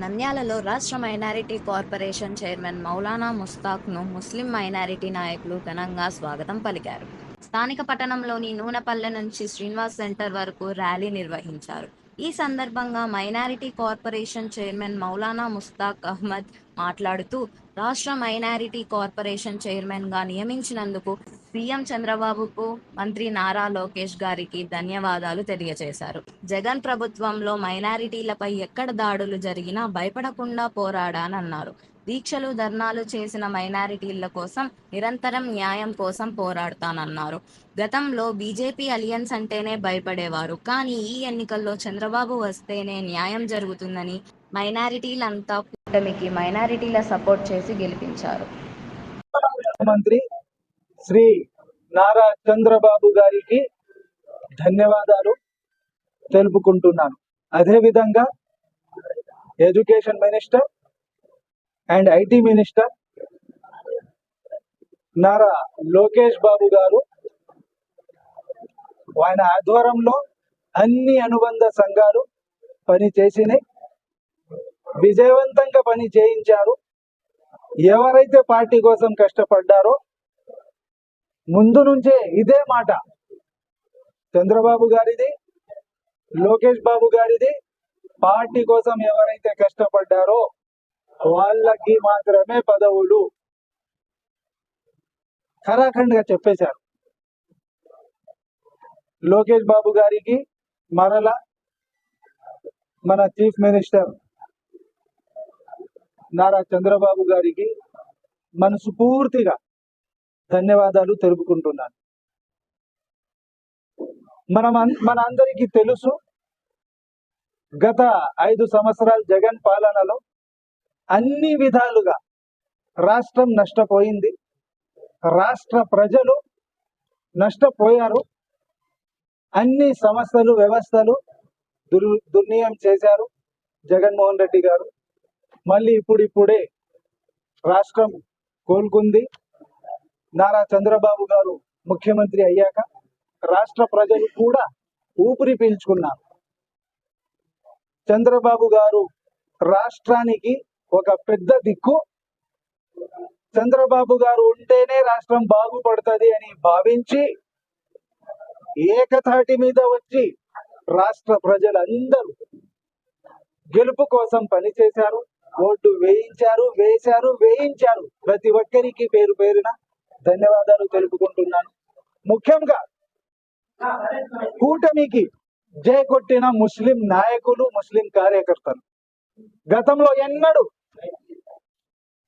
నంద్యాలలో రాష్ట్ర minority corporation chairman Maulana ముస్తాక్ను ముస్లిం మైనారిటీ నాయకులు ఘనంగా స్వాగతం పలికారు. స్థానిక పట్టణంలోని నూనెపల్లె నుంచి శ్రీనివాస్ సెంటర్ వరకు ర్యాలీ నిర్వహించారు. ఈ సందర్భంగా minority corporation chairman Maulana Mushtaq Ahmed మాట్లాడుతూ రాష్ట్ర మైనారిటీ కార్పొరేషన్ చైర్మన్గా నియమించినందుకు సీఎం చంద్రబాబుకు మంత్రి నారా లోకేష్ గారికి ధన్యవాదాలు తెలియజేశారు జగన్ ప్రభుత్వంలో మైనారిటీలపై ఎక్కడ దాడులు జరిగినా భయపడకుండా పోరాడానన్నారు. దీక్షలు ధర్నాలు చేసిన మైనారిటీల కోసం నిరంతరం న్యాయం కోసం పోరాడతానన్నారు. గతంలో బీజేపీ అలియన్స్ అంటేనే భయపడేవారు. కానీ ఈ ఎన్నికల్లో చంద్రబాబు వస్తేనే న్యాయం జరుగుతుందని మైనారిటీలంతా కూటమికి మైనారిటీల సపోర్ట్ చేసి గెలిపించారు. ముఖ్యమంత్రి శ్రీ నారా చంద్రబాబు గారికి ధన్యవాదాలు తెలుపుకుంటున్నాను. అదేవిధంగా education minister and IT minister Nara Lokesh Babu గారు ఆయన ఆధ్వర్యంలో అన్ని అనుబంధ సంఘాలు పని చేసినాయి విజయవంతంగా పని చేయించారు ఎవరైతే పార్టీ కోసం కష్టపడ్డారో ముందు నుంచే ఇదే మాట. చంద్రబాబు గారిది లోకేష్ బాబు గారిది పార్టీ కోసం ఎవరైతే కష్టపడ్డారో వాళ్ళకి మాత్రమే పదవులు ఖరాఖండ్గా చెప్పేశారు. లోకేష్ బాబు గారికి మరల మన చీఫ్ మినిస్టర్ నారా చంద్రబాబు గారికి మనసు పూర్తిగా ధన్యవాదాలు తెలుపుకుంటున్నాను. మనం అన్- మన అందరికీ తెలుసు గత ఐదు సంవత్సరాల జగన్ పాలనలో అన్ని విధాలుగా రాష్ట్రం నష్టపోయింది. రాష్ట్ర ప్రజలు నష్టపోయారు. అన్ని సంస్థలు వ్యవస్థలు దుర్ దుర్నియం చేశారు జగన్మోహన్ రెడ్డి గారు. మళ్ళీ ఇప్పుడిప్పుడే రాష్ట్రం కోలుకుంది. నారా చంద్రబాబు గారు ముఖ్యమంత్రి అయ్యాక రాష్ట్ర ప్రజలు కూడా ఊపిరి పీల్చుకున్నారు. చంద్రబాబు గారు రాష్ట్రానికి ఒక పెద్ద దిక్కు. చంద్రబాబు గారు ఉంటేనే రాష్ట్రం బాగుపడుతుంది అని భావించి ఏకతాటి మీద వచ్చి రాష్ట్ర ప్రజలందరూ గెలుపు కోసం పనిచేశారు. ఓటు వేయించారు వేశారు వేయించారు. ప్రతి ఒక్కరికి పేరు పేరున ధన్యవాదాలు తెలుపుకుంటున్నాను. ముఖ్యంగా కూటమికి జై కొట్టిన ముస్లిం నాయకులు ముస్లిం కార్యకర్తలు. గతంలో ఎన్నడూ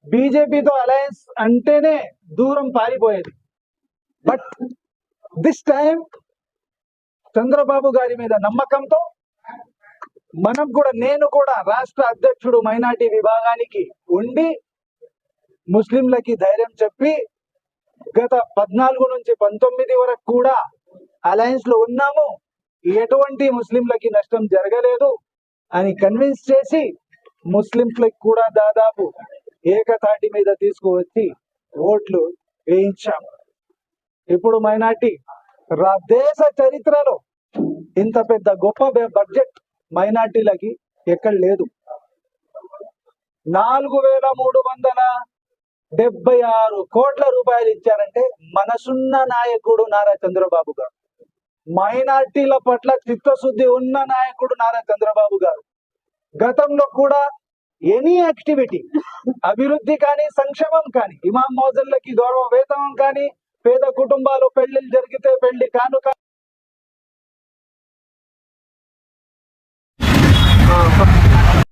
బీజేపీతో అలయన్స్ అంటేనే దూరం పారిపోయేది. బట్ దిస్ టైం చంద్రబాబు గారి మీద నమ్మకంతో మనం కూడా నేను కూడా రాష్ట్ర అధ్యక్షుడు మైనార్టీ విభాగానికి ఉండి ముస్లింలకి ధైర్యం చెప్పి గత పద్నాలుగు నుంచి పంతొమ్మిది వరకు కూడా అలయన్స్లో ఉన్నాము. ఎటువంటి ముస్లింలకి నష్టం జరగలేదు అని కన్విన్స్ చేసి ముస్లింస్లకి కూడా దాదాపు ఏకతాటి మీద తీసుకువచ్చి ఓట్లు వేయించాం. ఇప్పుడు మైనార్టీ రా దేశ చరిత్రలో ఇంత పెద్ద గొప్ప బడ్జెట్ మైనార్టీలకి ఎక్కడ లేదు. నాలుగు వేల మూడు వందల డెబ్బై ఆరు కోట్ల రూపాయలు ఇచ్చారంటే మనసున్న నాయకుడు నారా చంద్రబాబు గారు మైనార్టీల పట్ల చిత్తశుద్ధి ఉన్న నాయకుడు నారా చంద్రబాబు గారు గతంలో కూడా ఎనీ యాక్టివిటీ అభివృద్ధి కానీ సంక్షేమం కానీ ఇమాం మోజన్లకి గౌరవ వేతనం కానీ పేద కుటుంబాలు పెళ్ళిళ్ళు జరిగితే పెళ్ళి కానుక Oh.